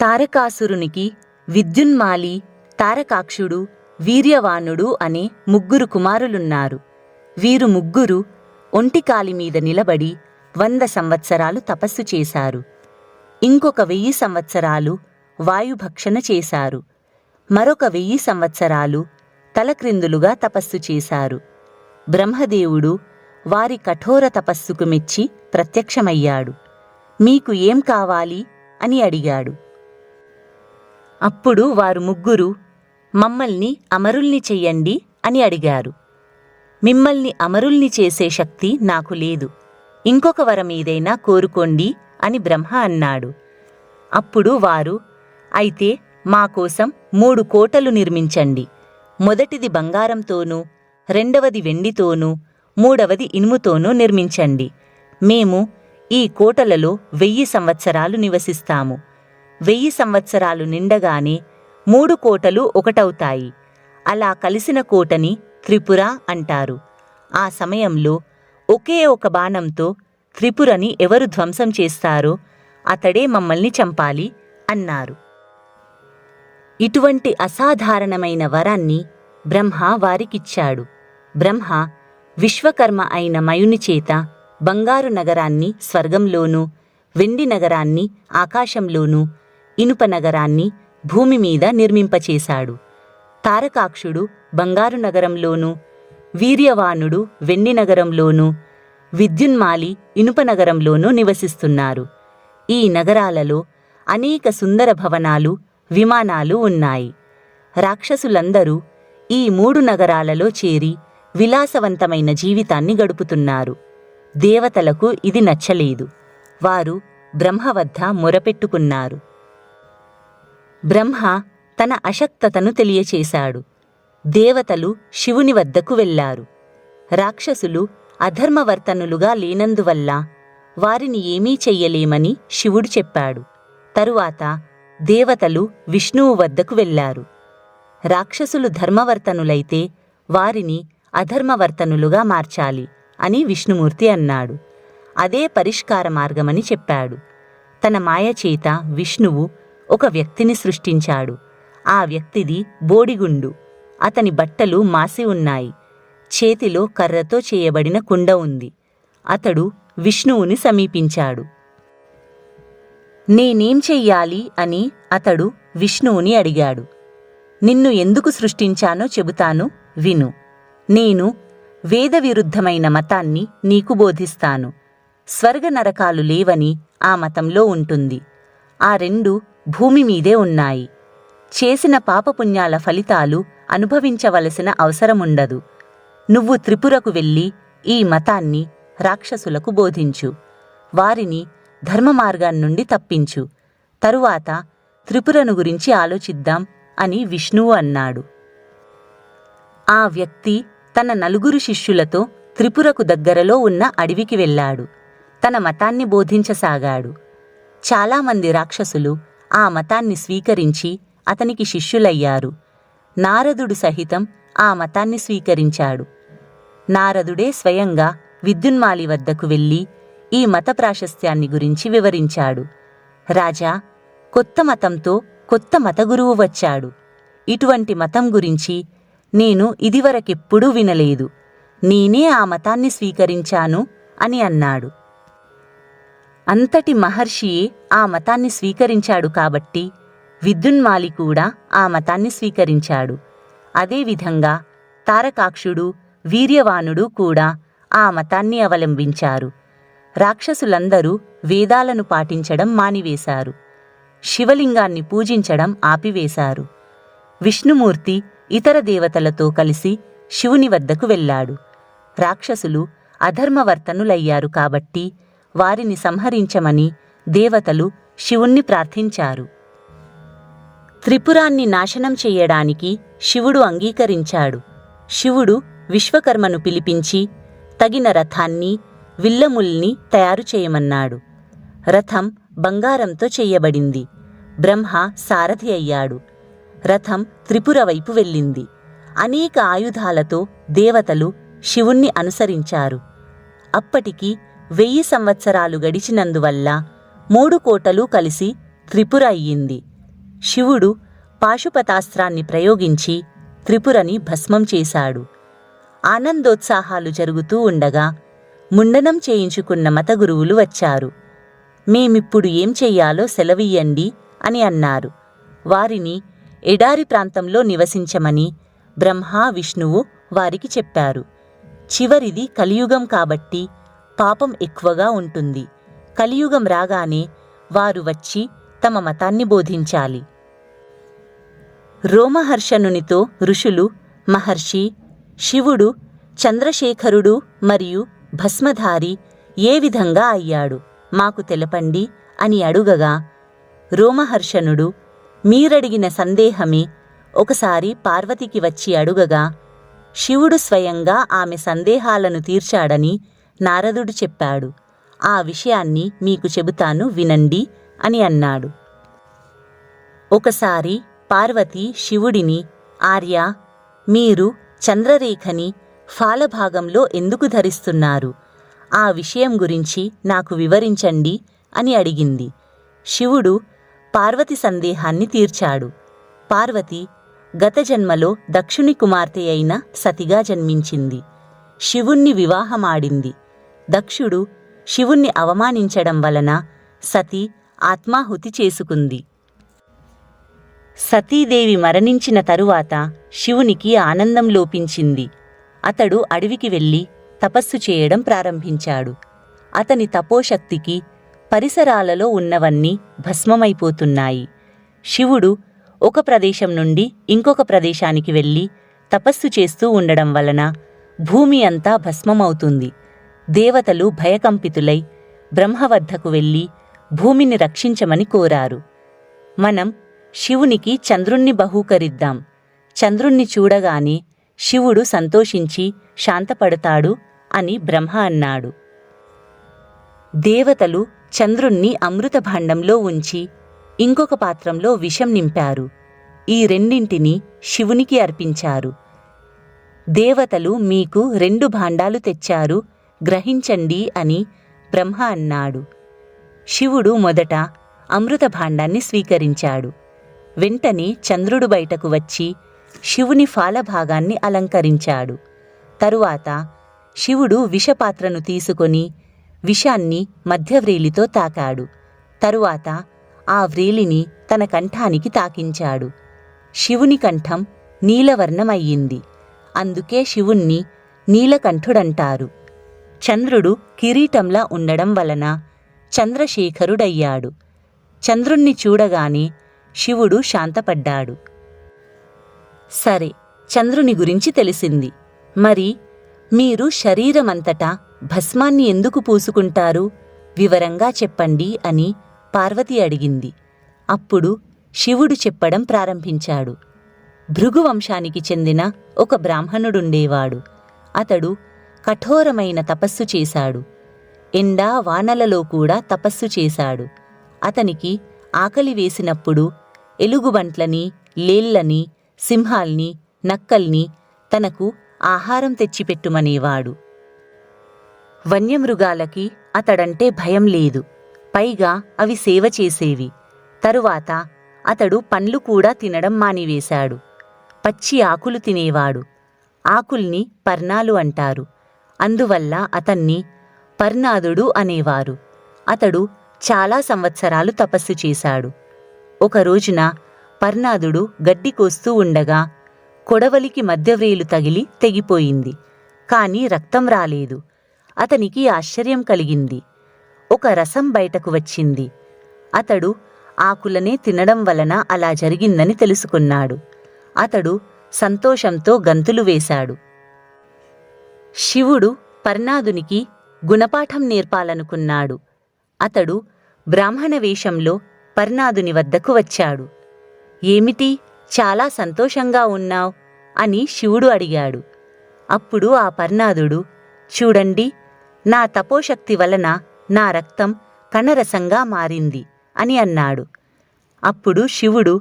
తారకాసురునికి విద్యున్మాలి తారకాక్షుడు వీర్యవానుడు అనే ముగ్గురు కుమారులున్నారు. వీరు ముగ్గురు ఒంటికాలి మీద నిలబడి వంద సంవత్సరాలు తపస్సు చేశారు. ఇంకొక వెయ్యి సంవత్సరాలు వాయుభక్షణ చేశారు. మరొక వెయ్యి సంవత్సరాలు తలక్రిందులుగా తపస్సు చేశారు. బ్రహ్మదేవుడు వారి కఠోర తపస్సుకు మెచ్చి ప్రత్యక్షమయ్యాడు. మీకు ఏం కావాలి? అని అడిగాడు. అప్పుడు వారు ముగ్గురు మమ్మల్ని అమరుల్ని చెయ్యండి అని అడిగారు. మిమ్మల్ని అమరుల్ని చేసే శక్తి నాకు లేదు. ఇంకొక వరం ఏదైనా కోరుకోండి అని బ్రహ్మ అన్నాడు. అప్పుడు వారు అయితే మా కోసం మూడు కోటలు నిర్మించండి. మొదటిది బంగారంతోనూ రెండవది వెండితోనూ మూడవది ఇనుముతోనూ నిర్మించండి. మేము ఈ కోటలలో వెయ్యి సంవత్సరాలు నివసిస్తాము. వెయ్యి సంవత్సరాలు నిండగానే మూడు కోటలు ఒకటవుతాయి. అలా కలిసిన కోటని త్రిపుర అంటారు. ఆ సమయంలో ఒకే ఒక బాణంతో త్రిపురని ఎవరు ధ్వంసం చేస్తారో అతడే మమ్మల్ని చంపాలి అన్నారు. ఇటువంటి అసాధారణమైన వరాన్ని బ్రహ్మ వారికిచ్చాడు. బ్రహ్మ విశ్వకర్మ అయిన మయుని చేత బంగారు నగరాన్ని స్వర్గంలోనూ వెండి నగరాన్ని ఆకాశంలోనూ ఇనుప నగరాన్ని భూమి మీద నిర్మింపచేశాడు. తారకాక్షుడు బంగారు నగరంలోనూ వీర్యవానుడు వెండి నగరంలోనూ విద్యున్మాలి ఇనుప నగరంలోనూ నివసిస్తున్నారు. ఈ నగరాలలో అనేక సుందర భవనాలు విమానాలు ఉన్నాయి. రాక్షసులందరూ ఈ మూడు నగరాలలో చేరి విలాసవంతమైన జీవితాన్ని గడుపుతున్నారు. దేవతలకు ఇది నచ్చలేదు. వారు బ్రహ్మ వద్ద మొరపెట్టుకున్నారు. బ్రహ్మ తన అశక్తతను తెలియచేశాడు. దేవతలు శివుని వద్దకు వెళ్ళారు రాక్షసులు అధర్మవర్తనులుగా లేనందువల్ల వారిని ఏమీ చెయ్యలేమని శివుడు చెప్పాడు. తరువాత దేవతలు విష్ణువు వద్దకు వెళ్ళారు రాక్షసులు ధర్మవర్తనులైతే వారిని అధర్మవర్తనులుగా మార్చాలి అని విష్ణుమూర్తి అన్నాడు. అదే పరిష్కార మార్గమని చెప్పాడు. తన మాయచేత విష్ణువు ఒక వ్యక్తిని సృష్టించాడు. ఆ వ్యక్తిది బోడిగుండు. అతని బట్టలు మాసి ఉన్నాయి. చేతిలో కర్రతో చేయబడిన కుండ ఉంది. అతడు విష్ణువుని సమీపించాడు. నేనేం చెయ్యాలి? అని అతడు విష్ణువుని అడిగాడు. నిన్ను ఎందుకు సృష్టించానో చెబుతాను విను. నేను వేదవిరుద్ధమైన మతాన్ని నీకు బోధిస్తాను. స్వర్గ నరకాలు లేవని ఆ మతంలో ఉంటుంది. ఆ రెండు భూమి మీదే ఉన్నాయి. చేసిన పాపపుణ్యాల ఫలితాలు అనుభవించవలసిన అవసరముండదు. నువ్వు త్రిపురకు వెళ్ళి ఈ మతాన్ని రాక్షసులకు బోధించు. వారిని ధర్మ నుండి తప్పించు. తరువాత త్రిపురను గురించి ఆలోచిద్దాం అని విష్ణువు అన్నాడు. ఆ వ్యక్తి తన నలుగురు శిష్యులతో త్రిపురకు దగ్గరలో ఉన్న అడవికి వెళ్ళాడు. తన మతాన్ని బోధించసాగాడు. చాలామంది రాక్షసులు ఆ మతాన్ని స్వీకరించి అతనికి శిష్యులయ్యారు. నారదుడు సహితం ఆ మతాన్ని స్వీకరించాడు. నారదుడే స్వయంగా విద్యున్మాలి వద్దకు వెళ్ళి ఈ మత ప్రాశస్త్యాన్ని గురించి వివరించాడు. రాజా కొత్త మతంతో కొత్త మత గురువు వచ్చాడు. ఇటువంటి మతం గురించి నేను ఇదివరకెప్పుడూ వినలేదు. నేనే ఆ మతాన్ని స్వీకరించాను అని అన్నాడు. అంతటి మహర్షియే ఆ మతాన్ని స్వీకరించాడు కాబట్టి విద్యున్మాలి కూడా ఆ మతాన్ని స్వీకరించాడు. అదేవిధంగా తారకాక్షుడు వీర్యవానుడు కూడా ఆ మతాన్ని అవలంబించారు. రాక్షసులందరూ వేదాలను పాటించడం మానివేశారు. శివలింగాన్ని పూజించడం ఆపివేశారు. విష్ణుమూర్తి ఇతర దేవతలతో కలిసి శివుని వద్దకు వెళ్ళాడు. రాక్షసులు అధర్మవర్తనులయ్యారు కాబట్టి వారిని సంహరించమని దేవతలు శివుణ్ణి ప్రార్థించారు. త్రిపురాన్ని నాశనం చేయడానికి శివుడు అంగీకరించాడు. శివుడు విశ్వకర్మను పిలిపించి తగిన రథాన్ని విల్లముల్ని తయారు చేయమన్నాడు. రథం బంగారంతో చెయ్యబడింది బ్రహ్మ సారథి అయ్యాడు. రథం త్రిపుర వైపు వెళ్ళింది. అనేక ఆయుధాలతో దేవతలు శివుణ్ణి అనుసరించారు. అప్పటికి వెయ్యి సంవత్సరాలు గడిచినందువల్ల మూడు కోటలు కలిసి త్రిపుర అయ్యింది. శివుడు పాశుపతాస్త్రాన్ని ప్రయోగించి త్రిపురని భస్మం చేశాడు. ఆనందోత్సాహాలు జరుగుతూ ఉండగా ముండనం చేయించుకున్న మత గురువులు వచ్చారు. మేమిప్పుడు ఏం చెయ్యాలో సెలవియ్యండి అని అన్నారు. వారిని ఎడారి ప్రాంతంలో నివసించమని బ్రహ్మ విష్ణువు వారికి చెప్పారు. చివరిది కలియుగం కాబట్టి పాపం ఎక్కువగా ఉంటుంది. కలియుగం రాగానే వారు వచ్చి తమ మతాన్ని బోధించాలి. రోమహర్షణునితో ఋషులు మహర్షి శివుడు చంద్రశేఖరుడు మరియు భస్మధారి ఏ విధంగా అయ్యాడు? మాకు తెలపండి అని అడుగగా రోమహర్షణుడు మీరడిగిన సందేహమే ఒకసారి పార్వతికి వచ్చి అడుగగా శివుడు స్వయంగా ఆమె సందేహాలను తీర్చాడని నారదుడు చెప్పాడు ఆ విషయాన్ని మీకు చెబుతాను వినండి అని అన్నాడు. ఒకసారి పార్వతి శివుడిని ఆర్య మీరు చంద్రరేఖని ఫాలభాగంలో ఎందుకు ధరిస్తున్నారు? ఆ విషయం గురించి నాకు వివరించండి అని అడిగింది. శివుడు పార్వతి సందేహాన్ని తీర్చాడు. పార్వతి గత జన్మలో దక్షుని కుమార్తె అయిన సతిగా జన్మించింది. శివుణ్ణి వివాహమాడింది. దక్షుడు శివుణ్ణి అవమానించడం వలన సతి ఆత్మాహుతి చేసుకుంది. సతీదేవి మరణించిన తరువాత శివునికి ఆనందం లోపించింది. అతడు అడవికి వెళ్ళి తపస్సు చేయడం ప్రారంభించాడు. అతని తపోశక్తికి పరిసరాలలో ఉన్నవన్నీ భస్మమైపోతున్నాయి. శివుడు ఒక ప్రదేశం నుండి ఇంకొక ప్రదేశానికి వెళ్ళి తపస్సు చేస్తూ ఉండడం వలన భూమి అంతా భస్మమవుతుంది. దేవతలు భయకంపితులై బ్రహ్మవద్దకు వెళ్ళి భూమిని రక్షించమని కోరారు. మనం శివునికి చంద్రుణ్ణి బహూకరిద్దాం. చంద్రుణ్ణి చూడగానే శివుడు సంతోషించి శాంతపడతాడు అని బ్రహ్మ అన్నాడు. దేవతలు చంద్రుణ్ణి అమృత భాండంలో ఉంచి ఇంకొక పాత్రంలో విషం నింపారు. ఈ రెండింటిని శివునికి అర్పించారు. దేవతలు మీకు రెండు భాండాలు తెచ్చారు. గ్రహించండి అని బ్రహ్మ అన్నాడు. శివుడు మొదట అమృత భాండాన్ని స్వీకరించాడు. వెంటనే చంద్రుడు బయటకు వచ్చి శివుని ఫాలభాగాన్ని అలంకరించాడు. తరువాత శివుడు విషపాత్రను తీసుకొని విషాన్ని మధ్యవ్రేలితో తాకాడు. తరువాత ఆ వ్రేలిని తన కంఠానికి తాకించాడు. శివుని కంఠం నీలవర్ణమయ్యింది. అందుకే శివుణ్ణి నీలకంఠుడంటారు. చంద్రుడు కిరీటంలా ఉండడం వలన చంద్రశేఖరుడయ్యాడు. చంద్రుణ్ణి చూడగానే శివుడు శాంతపడ్డాడు. సరే చంద్రుని గురించి తెలిసింది. మరి మీరు శరీరమంతటా భస్మాన్ని ఎందుకు పూసుకుంటారు? వివరంగా చెప్పండి అని పార్వతి అడిగింది. అప్పుడు శివుడు చెప్పడం ప్రారంభించాడు. భృగువంశానికి చెందిన ఒక బ్రాహ్మణుడుండేవాడు. అతడు కఠోరమైన తపస్సు చేశాడు. ఎండా వానలలో కూడా తపస్సు చేశాడు. అతనికి ఆకలి వేసినప్పుడు ఎలుగుబంట్లని లేళ్ళని సింహాల్ని నక్కల్ని తనకు ఆహారం తెచ్చిపెట్టుమనేవాడు. వన్యమృగాలకి అతడంటే భయం లేదు. పైగా అవి సేవ చేసేవి. తరువాత అతడు పండ్లు కూడా తినడం మానివేశాడు. పచ్చి ఆకులు తినేవాడు. ఆకుల్ని పర్ణాలు అంటారు. అందువల్ల అతన్ని పర్నాదుడు అనేవారు. అతడు చాలా సంవత్సరాలు తపస్సు చేశాడు. ఒక రోజున పర్ణాదుడు గడ్డి కోస్తూ ఉండగా కొడవలికి మధ్యవ్రేలు తగిలి తెగిపోయింది. కాని రక్తం రాలేదు. అతనికి ఆశ్చర్యం కలిగింది. ఒక రసం బయటకు వచ్చింది. అతడు ఆకులనే తినడం వలన అలా జరిగిందని తెలుసుకున్నాడు. అతడు సంతోషంతో గంతులు వేశాడు. శివుడు పర్ణాదునికి గుణపాఠం నేర్పాలనుకున్నాడు. అతడు బ్రాహ్మణ వేషంలో పర్ణాదుని వద్దకు వచ్చాడు. ఏమిటి చాలా సంతోషంగా ఉన్నావ్? అని శివుడు అడిగాడు. అప్పుడు ఆ పర్ణాదుడు చూడండి నా తపోశక్తి వలన నా రక్తం కణరసంగా మారింది అని అన్నాడు. అప్పుడు శివుడు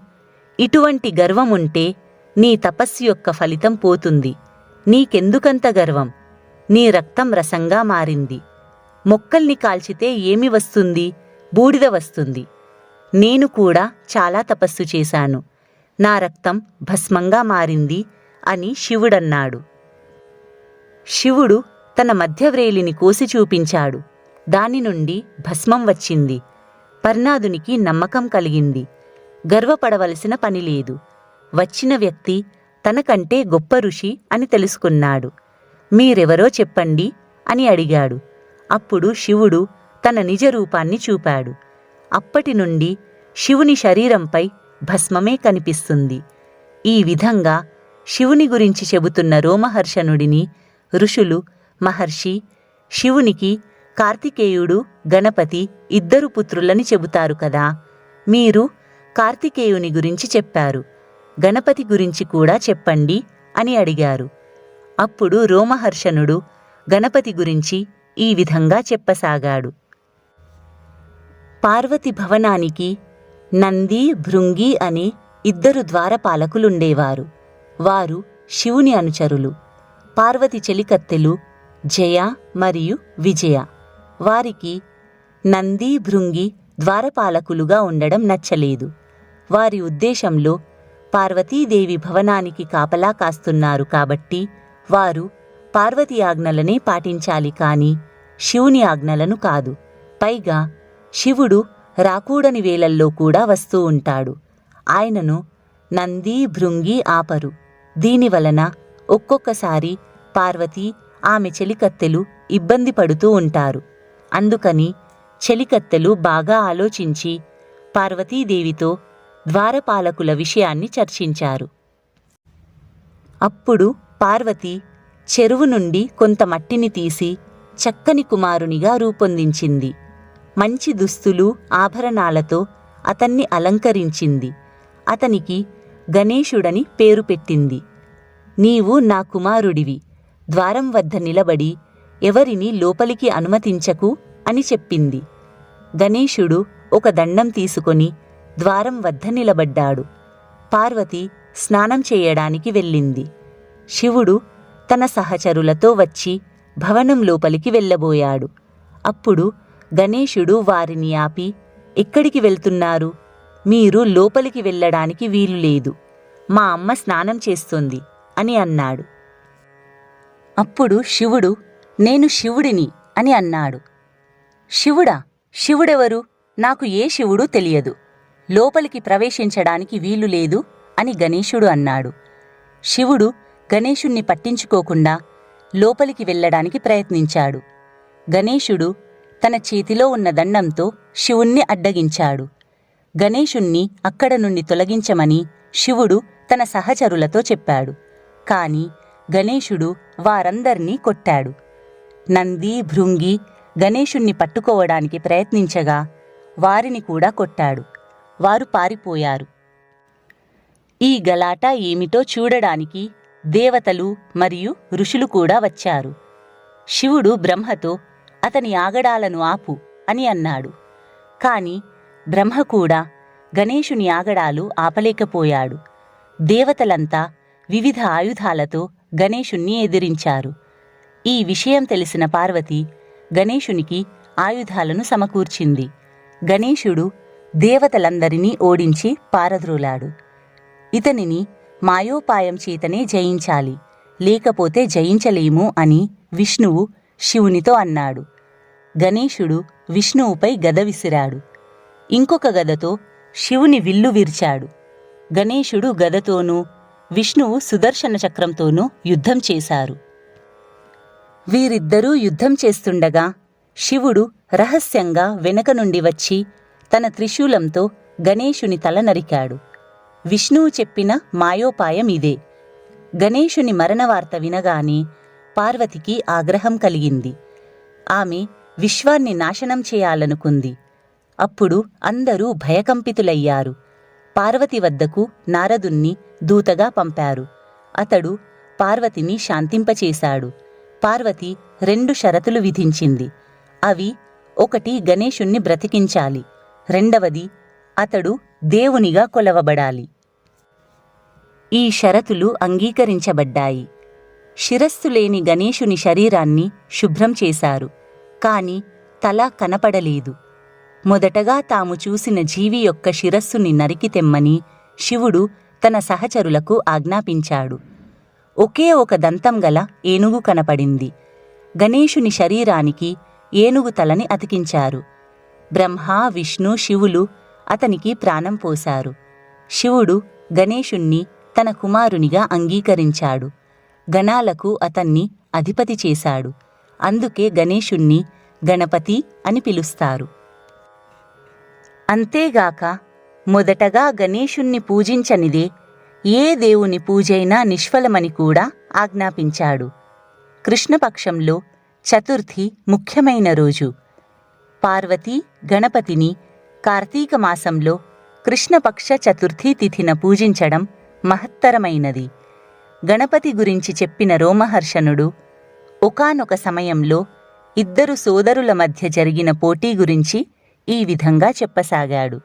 ఇటువంటి గర్వముంటే నీ తపస్సు యొక్క ఫలితం పోతుంది. నీకెందుకంత గర్వం? నీ రక్తం రసంగా మారింది. మొక్కల్ని కాల్చితే ఏమి వస్తుంది? బూడిద వస్తుంది. నేను కూడా చాలా తపస్సు చేశాను. నా రక్తం భస్మంగా మారింది అని శివుడన్నాడు. శివుడు తన మధ్యవ్రేలిని కోసి చూపించాడు. దాని నుండి భస్మం వచ్చింది. పర్ణాదునికి నమ్మకం కలిగింది. గర్వపడవలసిన పని లేదు. వచ్చిన వ్యక్తి తనకంటే గొప్ప ఋషి అని తెలుసుకున్నాడు. మీరెవరో చెప్పండి అని అడిగాడు. అప్పుడు శివుడు తన నిజ రూపాన్ని చూపాడు. అప్పటి నుండి శివుని శరీరంపై భస్మమే కనిపిస్తుంది. ఈ విధంగా శివుని గురించి చెబుతున్న రోమహర్షణుడిని ఋషులు మహర్షి శివునికి కార్తికేయుడు గణపతి ఇద్దరు పుత్రులని చెబుతారు కదా? మీరు కార్తికేయుని గురించి చెప్పారు. గణపతి గురించి కూడా చెప్పండి అని అడిగారు. అప్పుడు రోమహర్షణుడు గణపతి గురించి ఈ విధంగా చెప్పసాగాడు. పార్వతి భవనానికి నంది భృంగి అనే ఇద్దరు ద్వారపాలకులుండేవారు. వారు శివుని అనుచరులు. పార్వతి చెలికత్తెలు జయ మరియు విజయ. వారికి నంది భృంగి ద్వారపాలకులుగా ఉండడం నచ్చలేదు. వారి ఉద్దేశంలో పార్వతీదేవి భవనానికి కాపలా కాస్తున్నారు కాబట్టి వారు పార్వతి ఆజ్ఞలనే పాటించాలి కాని శివుని ఆజ్ఞలను కాదు. పైగా శివుడు రాకూడని వేళల్లో కూడా వస్తూ ఉంటాడు. ఆయనను నంది భృంగి ఆపరు. దీనివలన ఒక్కొక్కసారి పార్వతి ఆమె చెలికత్తెలు ఇబ్బంది పడుతూ ఉంటారు. అందుకని చెలికత్తెలు బాగా ఆలోచించి పార్వతీదేవితో ద్వారపాలకుల విషయాన్ని చర్చించారు. అప్పుడు పార్వతి చెరువు నుండి కొంత మట్టిని తీసి చక్కని కుమారునిగా రూపొందించింది. మంచి దుస్తులు ఆభరణాలతో అతన్ని అలంకరించింది. అతనికి గణేశుడని పేరు పెట్టింది. నీవు నా కుమారుడివి. ద్వారం వద్ద నిలబడి ఎవరిని లోపలికి అనుమతించకు అని చెప్పింది. గణేశుడు ఒక దండం తీసుకొని ద్వారం వద్ద నిలబడ్డాడు. పార్వతి స్నానం చేయడానికి వెళ్ళింది. శివుడు తన సహచరులతో వచ్చి భవనం లోపలికి వెళ్ళబోయాడు. అప్పుడు గణేశుడు వారిని ఆపి ఎక్కడికి వెళ్తున్నారు? మీరు లోపలికి వెళ్ళడానికి వీలు లేదు. మా అమ్మ స్నానం చేస్తుంది అని అన్నాడు. అప్పుడు శివుడు నేను శివుడిని అని అన్నాడు. శివుడా శివుడెవరు? నాకు ఏ శివుడు తెలియదు. లోపలికి ప్రవేశించడానికి వీలు లేదు అని గణేశుడు అన్నాడు. శివుడు గణేశుణ్ణి పట్టించుకోకుండా లోపలికి వెళ్ళడానికి ప్రయత్నించాడు. గణేశుడు తన చేతిలో ఉన్న దండంతో శివుణ్ణి అడ్డగించాడు. గణేశుణ్ణి అక్కడ నుండి తొలగించమని శివుడు తన సహచరులతో చెప్పాడు. కాని గణేశుడు వారందర్నీ కొట్టాడు. నంది భృంగి గణేశుణ్ణి పట్టుకోవడానికి ప్రయత్నించగా వారిని కూడా కొట్టాడు. వారు పారిపోయారు. ఈ గలాట ఏమిటో చూడడానికి దేవతలు మరియు ఋషులు కూడా వచ్చారు. శివుడు బ్రహ్మతో అతని ఆగడాలను ఆపు అని అన్నాడు. కాని బ్రహ్మ కూడా గణేషుని ఆగడాలు ఆపలేకపోయాడు. దేవతలంతా వివిధ ఆయుధాలతో గణేషుణ్ణి ఎదిరించారు. ఈ విషయం తెలిసిన పార్వతి గణేషునికి ఆయుధాలను సమకూర్చింది. గణేశుడు దేవతలందరినీ ఓడించి పారద్రోలాడు. ఇతనిని మాయోపాయం చేతనే జయించాలి. లేకపోతే జయించలేము అని విష్ణువు శివునితో అన్నాడు. గణేశుడు విష్ణువుపై గద విసిరాడు. ఇంకొక గదతో శివుని విల్లు విరిచాడు. గణేశుడు గదతోనూ విష్ణువు సుదర్శన చక్రంతోనూ యుద్ధం చేశారు. వీరిద్దరూ యుద్ధం చేస్తుండగా శివుడు రహస్యంగా వెనక నుండి వచ్చి తన త్రిశూలంతో గణేశుని తల నరికాడు. విష్ణువు చెప్పిన మాయోపాయం ఇదే. గణేశుని మరణవార్త వినగానే పార్వతికి ఆగ్రహం కలిగింది. ఆమె విశ్వాన్ని నాశనం చేయాలనుకుంది. అప్పుడు అందరూ భయకంపితులయ్యారు. పార్వతి వద్దకు నారదుణ్ణి దూతగా పంపారు. అతడు పార్వతిని శాంతింపచేశాడు. పార్వతి రెండు షరతులు విధించింది. అవి ఒకటి గణేశుణ్ణి బ్రతికించాలి. రెండవది అతడు దేవునిగా కొలవబడాలి. ఈ షరతులు అంగీకరించబడ్డాయి. శిరస్సు లేని గణేశుని శరీరాన్ని శుభ్రం చేశారు. కాని తల కనపడలేదు. మొదటగా తాము చూసిన జీవి యొక్క శిరస్సుని నరికి తెమ్మని శివుడు తన సహచరులకు ఆజ్ఞాపించాడు. ఒకే ఒక దంతం గల ఏనుగు కనపడింది. గణేశుని శరీరానికి ఏనుగు తలని అతికించారు. బ్రహ్మ విష్ణు శివులు అతనికి ప్రాణం పోశారు. శివుడు గణేశుణ్ణి తన కుమారునిగా అంగీకరించాడు. గణాలకు అతన్ని అధిపతి చేశాడు. అందుకే గణేశుణ్ణి గణపతి అని పిలుస్తారు. అంతేగాక మొదటగా గణేశుణ్ణి పూజించనిదే ఏ దేవుని పూజైనా నిష్ఫలమని కూడా ఆజ్ఞాపించాడు. కృష్ణపక్షంలో చతుర్థి ముఖ్యమైన రోజు. పార్వతీ గణపతిని కార్తీక మాసంలో కృష్ణపక్ష చతుర్థి తిథిన పూజించడం మహత్తరమైనది. గణపతి గురించి చెప్పిన రోమహర్షణుడు ఒకానొక సమయంలో ఇద్దరు సోదరుల మధ్య జరిగిన పోటీ గురించి ఈ విధంగా చెప్పసాగాడు.